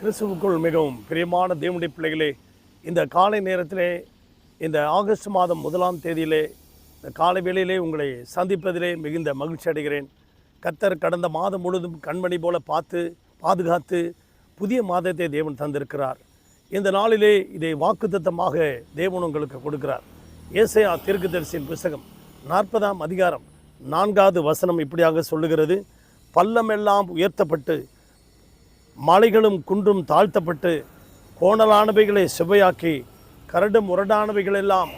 கிறிஸ்துவுக்குள் மிகவும் பிரியமான தேவனுடைய பிள்ளைகளே இந்த காலை நேரத்திலே இந்த ஆகஸ்ட் மாதம் முதலாம் தேதியிலே இந்த காலை வேளையிலே உங்களை சந்திப்பதிலே மிகுந்த மகிழ்ச்சி அடைகிறேன். கத்தர் கடந்த மாதம் முழுவதும் கண்மணி போல பார்த்து பாதுகாத்து புதிய மாதத்தை தேவன் தந்திருக்கிறார். இந்த நாளிலே இதை வாக்குத்தத்தமாக தேவன் உங்களுக்கு கொடுக்கிறார். ஏசையா தீர்க்கதரிசியின் புஸ்தகம் நாற்பதாம் அதிகாரம் நான்காவது வசனம் இப்படியாக சொல்லுகிறது. பள்ளமெல்லாம் உயர்த்தப்பட்டு மலைகளும் குன்றும் தாழ்த்தப்பட்டு கோணலானவைகளை செவ்வையாக்கி கரடு முரடானவைகளெல்லாம்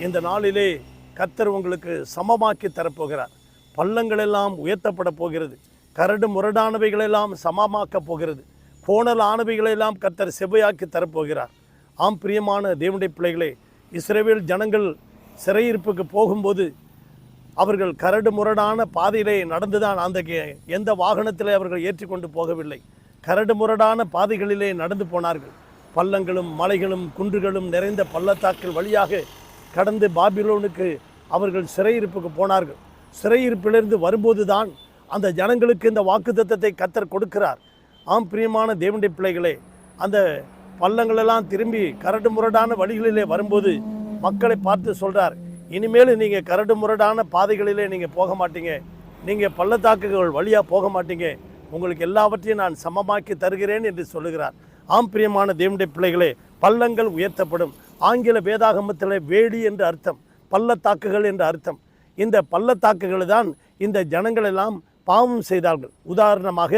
இந்த நாளிலே கத்தர் உங்களுக்கு சமமாக்கி தரப்போகிறார். பள்ளங்களெல்லாம் உயர்த்தப்பட போகிறது. கரடு முரடானவைகளெல்லாம் சமமாக்கப் போகிறது. கோணலானவைகளெல்லாம் கத்தர் செவ்வையாக்கி தரப்போகிறார். ஆம் பிரியமான தேவனுடைய பிள்ளைகளே இஸ்ரேவேல் ஜனங்கள் சிறையிருப்புக்கு போகும்போது அவர்கள் கரடு முரடான பாதையிலே நடந்துதான் அந்த கே- எந்த வாகனத்திலே அவர்கள் ஏற்றிக்கொண்டு போகவில்லை. கரடு முரடான பாதைகளிலே நடந்து போனார்கள். பள்ளங்களும் மலைகளும் குன்றுகளும் நிறைந்த பள்ளத்தாக்கள் வழியாக கடந்து பாபிலோனுக்கு அவர்கள் சிறையிருப்புக்கு போனார்கள். சிறையிருப்பிலிருந்து வரும்போதுதான் அந்த ஜனங்களுக்கு இந்த வாக்குத்தத்தத்தை கத்தர் கொடுக்கிறார். ஆம் பிரியமான தேவனுடைய பிள்ளைகளே அந்த பள்ளங்களெல்லாம் திரும்பி கரடு முரடான வழிகளிலே வரும்போது மக்களை பார்த்து சொல்கிறார் இனிமேல் நீங்கள் கரடு முரடான பாதைகளிலே நீங்கள் போக மாட்டீங்க. நீங்கள் பள்ளத்தாக்குகள் வழியாக போக மாட்டீங்க. உங்களுக்கு எல்லாவற்றையும் நான் சமமாக்கி தருகிறேன் என்று சொல்லுகிறார். ஆம் பிரியமான தேவனுடைய பிள்ளைகளே பள்ளங்கள் உயர்த்தப்படும். ஆங்கில வேதாகமத்தில் வேடி என்று அர்த்தம் பள்ளத்தாக்குகள் என்று அர்த்தம். இந்த பள்ளத்தாக்குகள் தான் இந்த ஜனங்களெல்லாம் பாவம் செய்தார்கள். உதாரணமாக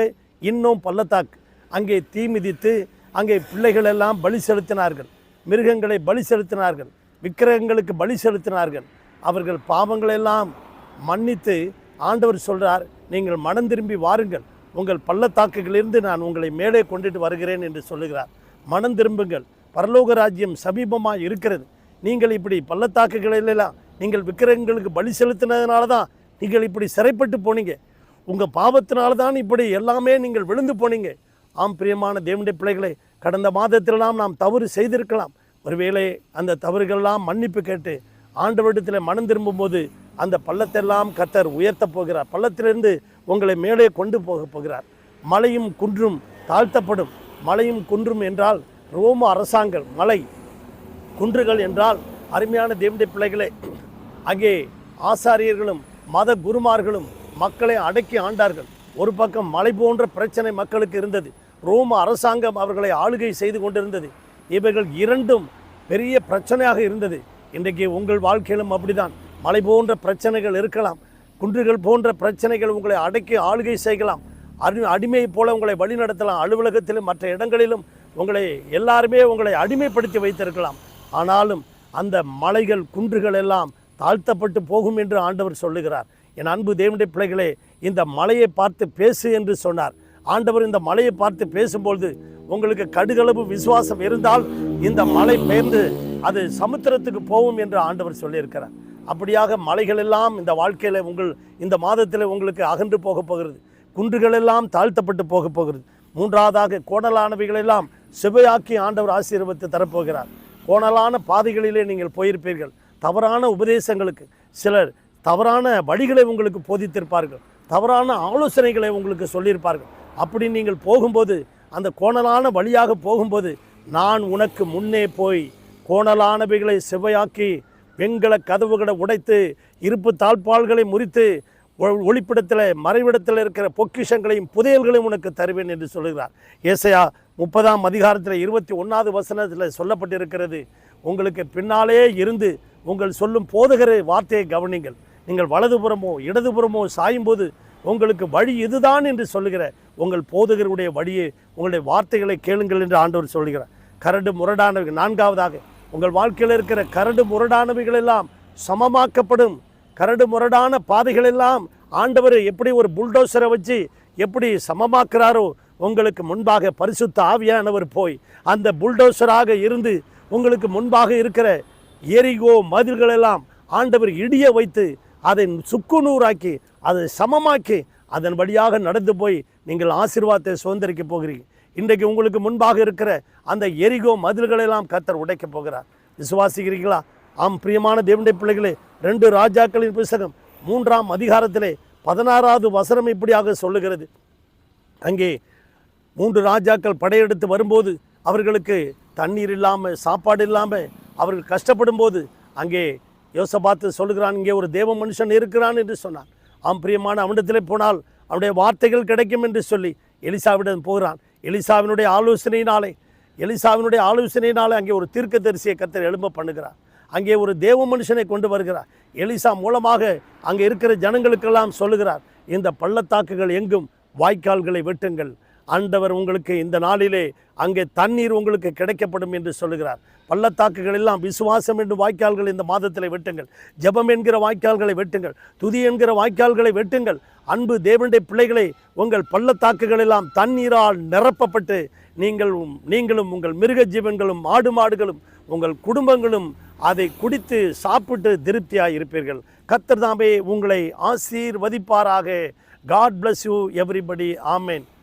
இன்னும் பள்ளத்தாக்கு. அங்கே தீ மிதித்து அங்கே பிள்ளைகளெல்லாம் பலி செலுத்தினார்கள். மிருகங்களை பலி செலுத்தினார்கள். விக்கிரகங்களுக்கு பலி செலுத்தினார்கள். அவர்கள் பாவங்களெல்லாம் மன்னித்து ஆண்டவர் சொல்கிறார் நீங்கள் மனம் திரும்பி வாருங்கள். உங்கள் பள்ளத்தாக்குகளிலிருந்து நான் உங்களை மேலே கொண்டுட்டு வருகிறேன் என்று சொல்லுகிறார். மனம் திரும்புங்கள். பரலோக ராஜ்யம் சமீபமாக இருக்கிறது. நீங்கள் இப்படி பள்ளத்தாக்குகளிலெல்லாம் நீங்கள் விக்கிரகங்களுக்கு பலி செலுத்தினதுனால தான் நீங்கள் இப்படி சிறைப்பட்டு போனீங்க. உங்கள் பாவத்தினால தான் இப்படி எல்லாமே நீங்கள் விழுந்து போனீங்க. ஆம் பிரியமான தேவனுடைய பிள்ளைகளை கடந்த மாதத்திலெல்லாம் நாம் தவறு செய்திருக்கலாம். ஒருவேளை அந்த தவறுகளெல்லாம் மன்னிப்பு கேட்டு ஆண்டவரிடத்தில் மனம் திரும்பும்போது அந்த பள்ளத்தெல்லாம் கத்தர் உயர்த்தப் போகிறார். பள்ளத்திலிருந்து உங்களை மேலே கொண்டு போக போகிறார். மலையும் குன்றும் தாழ்த்தப்படும். மலையும் குன்றும் என்றால் ரோம அரசாங்கம் மலை குன்றுகள் என்றால் அருமையான தேவனுடைய பிள்ளைகளே அங்கே ஆசாரியர்களும் மத குருமார்களும் மக்களை அடக்கி ஆண்டார்கள். ஒரு பக்கம் மலை போன்ற பிரச்சனை மக்களுக்கு இருந்தது. ரோம அரசாங்கம் அவர்களை ஆளுகை செய்து கொண்டிருந்தது. இவைகள் இரண்டும் பெரிய பிரச்சனையாக இருந்தது. இன்றைக்கு உங்கள் வாழ்க்கையிலும் அப்படிதான். மலை போன்ற பிரச்சனைகள் இருக்கலாம். குன்றுகள் போன்ற பிரச்சனைகள் உங்களை அடக்கி ஆளுகை செய்யலாம். அடி அடிமை போல உங்களை வழிநடத்தலாம் அலுவலகத்திலும் மற்ற இடங்களிலும் உங்களை எல்லாருமே உங்களை அடிமைப்படுத்தி வைத்திருக்கலாம். ஆனாலும் அந்த மலைகள் குன்றுகள் எல்லாம் தாழ்த்தப்பட்டு போகும் என்று ஆண்டவர் சொல்லுகிறார். என் அன்பு தேவனுடைய பிள்ளைகளே இந்த மலையை பார்த்து பேசு என்று சொன்னார். ஆண்டவர் இந்த மலையை பார்த்து பேசும்பொழுது உங்களுக்கு கடுகளவு விசுவாசம் இருந்தால் இந்த மலை பெயர்ந்து அது சமுத்திரத்துக்கு போகும் என்று ஆண்டவர் சொல்லியிருக்கிறார். அப்படியாக மலைகள் எல்லாம் இந்த வாழ்க்கையில் உங்கள் இந்த மாதத்தில் உங்களுக்கு அகன்று போகப் போகிறது. குன்றுகள் எல்லாம் தாழ்த்தப்பட்டு போகப் போகிறது. மூன்றாவதாக கோணலானவைகளெல்லாம் செவையாக்கி ஆண்டவர் ஆசீர்வத்தை தரப்போகிறார். கோணலான பாதைகளிலே நீங்கள் போயிருப்பீர்கள். தவறான உபதேசங்களுக்கு சிலர் தவறான வழிகளை உங்களுக்கு போதித்திருப்பார்கள். தவறான ஆலோசனைகளை உங்களுக்கு சொல்லியிருப்பார்கள். அப்படி நீங்கள் போகும்போது அந்த கோணலான வழியாக போகும்போது நான் உனக்கு முன்னே போய் கோணலானவைகளை செவ்வையாக்கி வெண்கல கதவுகளை உடைத்து இருப்பு தாழ்பால்களை முறித்து ஒ- ஒளிப்பிடத்தில் மறைவிடத்தில் இருக்கிற பொக்கிஷங்களையும் புதையல்களையும் உனக்கு தருவேன் என்று சொல்லுகிறார். ஏசையா முப்பதாம் அதிகாரத்தில் இருபத்தி ஒன்றாவது வசனத்தில் சொல்லப்பட்டிருக்கிறது. உங்களுக்கு பின்னாலே இருந்து உங்கள் சொல்லும் போதகரை வார்த்தையை கவனிங்கள். நீங்கள் வலதுபுறமோ இடதுபுறமோ சாயும்போது உங்களுக்கு வழி இதுதான் என்று சொல்லுகிற உங்கள் போதகருடைய வழியை உங்களுடைய வார்த்தைகளை கேளுங்கள் என்று ஆண்டவர் சொல்கிறார் கரடு முரடானவர்கள் நான்காவதாக உங்கள் வாழ்க்கையில் இருக்கிற கரடு முரடானவைகள் எல்லாம் சமமாக்கப்படும். கரடு முரடான பாதைகள் எல்லாம் ஆண்டவர் எப்படி ஒரு புல்டோசரை வச்சு எப்படி சமமாக்குறாரோ உங்களுக்கு முன்பாக பரிசுத்த ஆவியானவர் போய் அந்த புல்டோசராக இருந்து உங்களுக்கு முன்பாக இருக்கிற எரிகோ மதில்கள் எல்லாம் ஆண்டவர் இடிய வைத்து அதை சுக்குநூறாக்கி அதை சமமாக்கி அதன் வழியாக நடந்து போய் நீங்கள் ஆசீர்வாதத்தை சுதந்திரிக்க போகிறீங்க இன்றைக்கு உங்களுக்கு முன்பாக இருக்கிற அந்த எரிகோ மதில்களெல்லாம் கத்தர் உடைக்கப் போகிறார். விசுவாசிக்கிறீங்களா ஆம் பிரியமான தேவனுடைய பிள்ளைகளே ரெண்டு ராஜாக்களின் புஸ்தகம் மூன்றாம் அதிகாரத்திலே பதினாறாவது வசனம் இப்படியாக சொல்லுகிறது. அங்கே மூன்று ராஜாக்கள் படையெடுத்து வரும்போது அவர்களுக்கு தண்ணீர் இல்லாமல் சாப்பாடு இல்லாமல் அவர்கள் கஷ்டப்படும் போது அங்கே யோசபாத்து சொல்லுகிறான் இங்கே ஒரு தேவ மனுஷன் இருக்கிறான் என்று சொன்னான். ஆம் பிரியமான அவனிடத்திலே போனால் அவனுடைய வார்த்தைகள் கிடைக்கும் என்று சொல்லி எலிசாவிடம் போகிறான். எலிசாவினுடைய ஆலோசனையினாலே எலிசாவினுடைய ஆலோசனையினாலே அங்கே ஒரு தீர்க்க தரிசிய கத்தர் எழும்ப பண்ணுகிறார். அங்கே ஒரு தேவ மனுஷனை கொண்டு வருகிறார். எலிசா மூலமாக அங்கே இருக்கிற ஜனங்களுக்கெல்லாம் சொல்லுகிறார் இந்த பள்ளத்தாக்குகள் எங்கும் வாய்க்கால்களை வெட்டுங்கள். ஆண்டவர் உங்களுக்கு இந்த நாளிலே அங்கே தண்ணீர் உங்களுக்கு கிடைக்கப்படும் என்று சொல்லுகிறார். பள்ளத்தாக்குகள் எல்லாம் விசுவாசம் என்று வாய்க்கால்கள் இந்த மாதத்தில் வெட்டுங்கள். ஜெபம் என்கிற வாய்க்கால்களை வெட்டுங்கள். துதி என்கிற வாய்க்கால்களை வெட்டுங்கள். அன்பு தேவனுடைய பிள்ளைகளை உங்கள் பள்ளத்தாக்குகள் எல்லாம் தண்ணீரால் நிரப்பப்பட்டு நீங்கள் நீங்களும் உங்கள் மிருக ஜீவன்களும் ஆடு மாடுகளும் உங்கள் குடும்பங்களும் அதை குடித்து சாப்பிட்டு திருப்தியாக இருப்பீர்கள். கத்தர் தாமே உங்களை ஆசீர்வதிப்பாராக. God bless you everybody amen